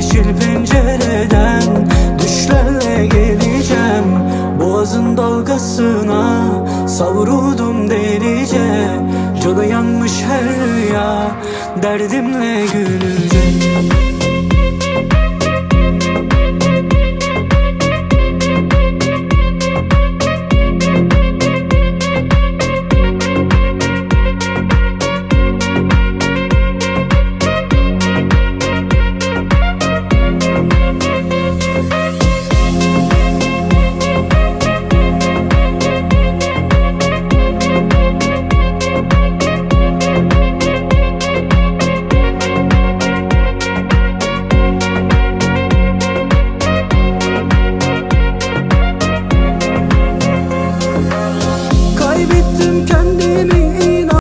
yeşil pencereden Düşlerle geleceğim. Boğazın dalgasına Savrudum delice. Canı yanmış her rüya Derdimle gülüm. kendimi